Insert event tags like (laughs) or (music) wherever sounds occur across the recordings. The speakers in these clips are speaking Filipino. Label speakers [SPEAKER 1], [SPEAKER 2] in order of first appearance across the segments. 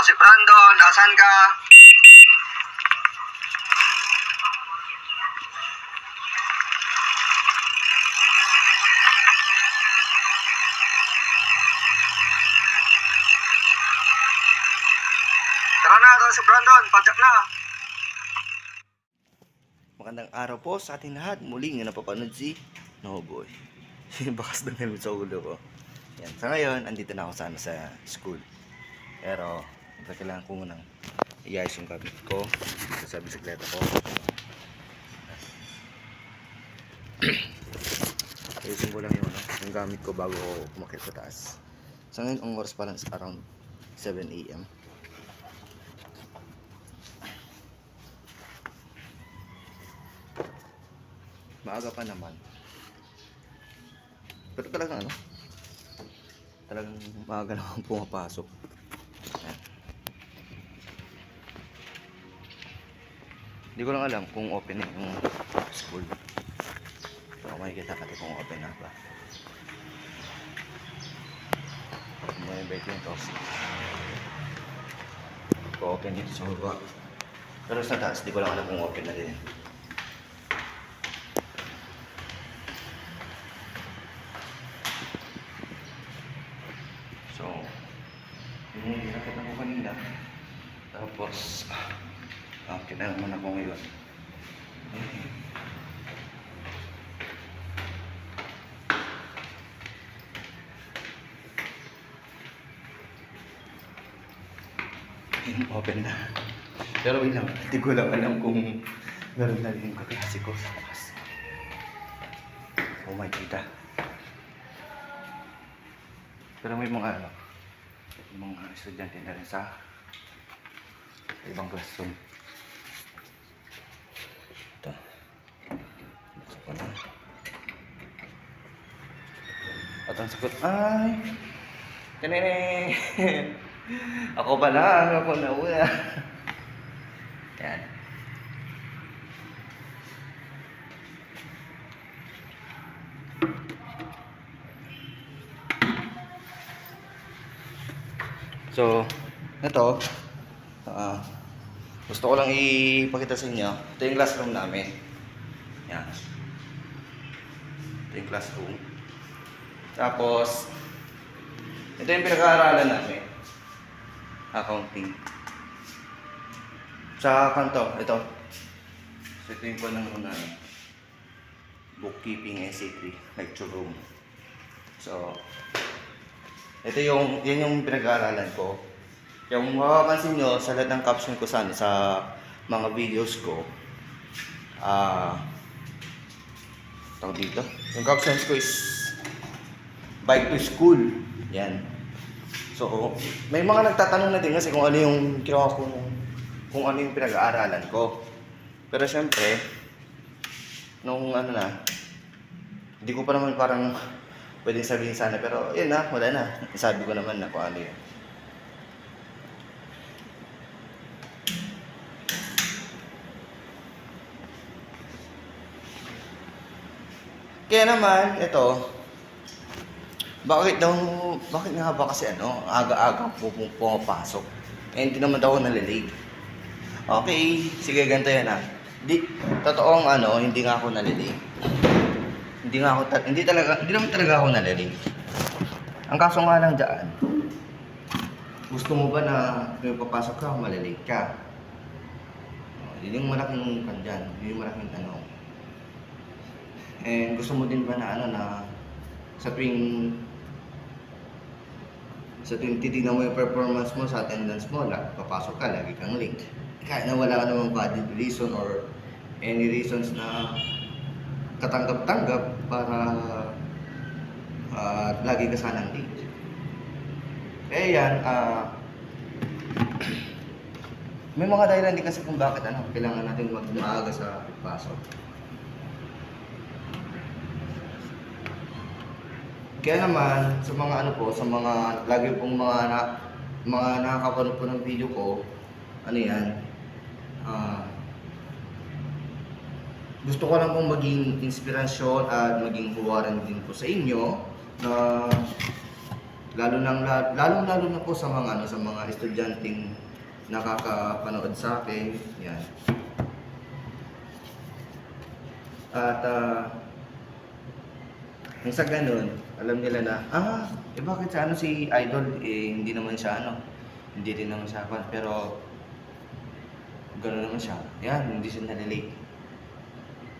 [SPEAKER 1] Ako si Brandon, asan ka? Tara na, ako si Brandon, padyak na.
[SPEAKER 2] Magandang araw po sa ating lahat. Muli nga napapanood si No Boy. (laughs) Yung bakas ng helmet sa ulo ko. Yan. Sa ngayon, andito na ako sana sa school. Pero, kailangan ko munang iayos yung gamit ko sa bisikleta ko. (clears throat) Ayusin ko lang yung, ano, yung gamit ko bago ako umakit sa taas. Sa ngayon, ang oras pa lang is around 7 a.m. Maaga pa naman. Pero talagang ano? Talagang maaga (laughs) naman pumapasok. Ayan. Hindi ko lang alam kung open na yung school. So, makikita natin kung open na ba. May bait yung to. Kung open dito sa baba. Pero sa taas, di ko lang alam kung open na din. So, yun yung nakita ko kanina. Tapos, ah, kina naman ako ngayon. Ayun, Open na. Pero wait lang, hindi ko lang alam kung meron na rin yung kaklase ko sa taas. Oh my God. Pero may mga ano, mga estudyante na rin sa ibang classroom. Ito. Buksan ko na. At ang sagot ay... Tanene! (laughs) ako pa lang, ako na una. (laughs) Yan. So, ito, ah, gusto ko lang ipakita sa inyo. Ito yung classroom namin. Yan. Ito yung classroom. Tapos, ito yung pinag-aaralan namin. Accounting. Sa kanto, ito. So, ito yung panang na bookkeeping SC3 lecture room. So, ito yung, yun yung pinag-aaralan ko. Yung mapapansin nyo sa lahat ng caption ko sa, sa mga videos ko, ah, tawag dito. Yung captions ko is bike to school. Yan. So, may mga nagtatanong na din kasi kung ano yung ginawa ko, kung ano yung pinag-aaralan ko. Pero syempre, nung ano na, hindi ko pa naman parang pwedeng sabihin sana. Pero yun na, wala na. Sabi ko naman na kung ano yun. Kaya naman, ito, bakit daw, bakit nga ba kasi ano, aga-aga po pumapasok? Eh, hindi naman daw ako nalilate. Okay, sige, ganito yan ah. Di, totoong ano, hindi nga ako nalilate. Hindi nga ako, ta- hindi talaga, hindi naman talaga ako nalilate. Ang kaso nga lang dyan, gusto mo ba na may papasok ka, malilate ka? Oh, Yun yung malaking kandyan, yun yung malaking tanong. And gusto mo din ba na ano na sa tuwing sa tuwing titignan mo yung performance mo sa attendance mo, la, papasok ka, lagi kang late. Kahit na wala ka namang valid reason or any reasons na katanggap-tanggap para ah, lagi ka sanang late. Eh yan, ah, (clears throat) may mga dahilan din kasi kung bakit ano, kailangan natin mag maaga sa pasok. Kaya naman, sa mga ano po, sa mga, lagi pong mga, na, mga nakakapanood po ng video ko, ano yan, ah, gusto ko lang pong maging inspirasyon at maging huwaran din po sa inyo na lalo nang lalo lalo na po sa mga ano sa mga estudyanteng nakakapanood sa akin. Yan. At ah nang sa ganun, alam nila na, ah, eh bakit sa ano si Idol, eh hindi naman siya ano, hindi rin naman siya fan, pero gano'n naman siya. Yan, hindi siya nalilate.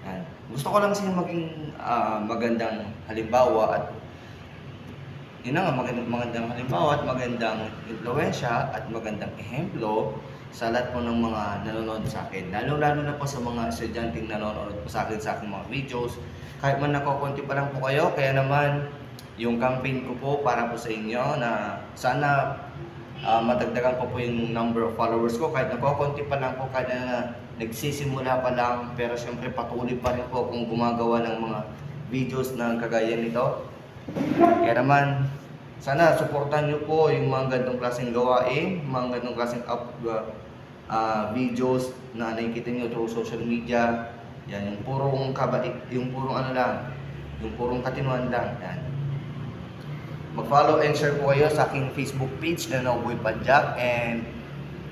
[SPEAKER 2] Yan. Gusto ko lang siya maging ah, magandang halimbawa at yun na nga, magandang, magandang halimbawa at magandang impluensya at magandang ehemplo sa lahat po ng mga nanonood sa akin. Lalo-lalo na po sa mga estudyanteng nanonood po sa akin sa aking mga videos. Kahit man nakukunti pa lang po kayo, kaya naman yung campaign ko po para po sa inyo na sana ah, matagdagan po po yung number of followers ko. Kahit nakukunti pa lang po, kahit na nagsisimula pa lang, pero syempre patuloy pa rin po akong gumagawa ng mga videos na kagaya nito. Kaya naman, sana supportan nyo po yung mga ganitong klaseng gawain, mga ganitong klaseng up, uh, videos na nakikita nyo through social media. Yan, yung purong kabait, yung purong ano lang, yung purong katinuan lang. Yan. Mag-follow and share po kayo sa aking Facebook page na Noboy Padjak and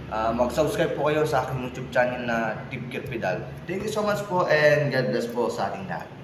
[SPEAKER 2] ah, mag-subscribe po kayo sa aking YouTube channel na Tip Pedal. Thank you so much po and God bless po sa ating lahat.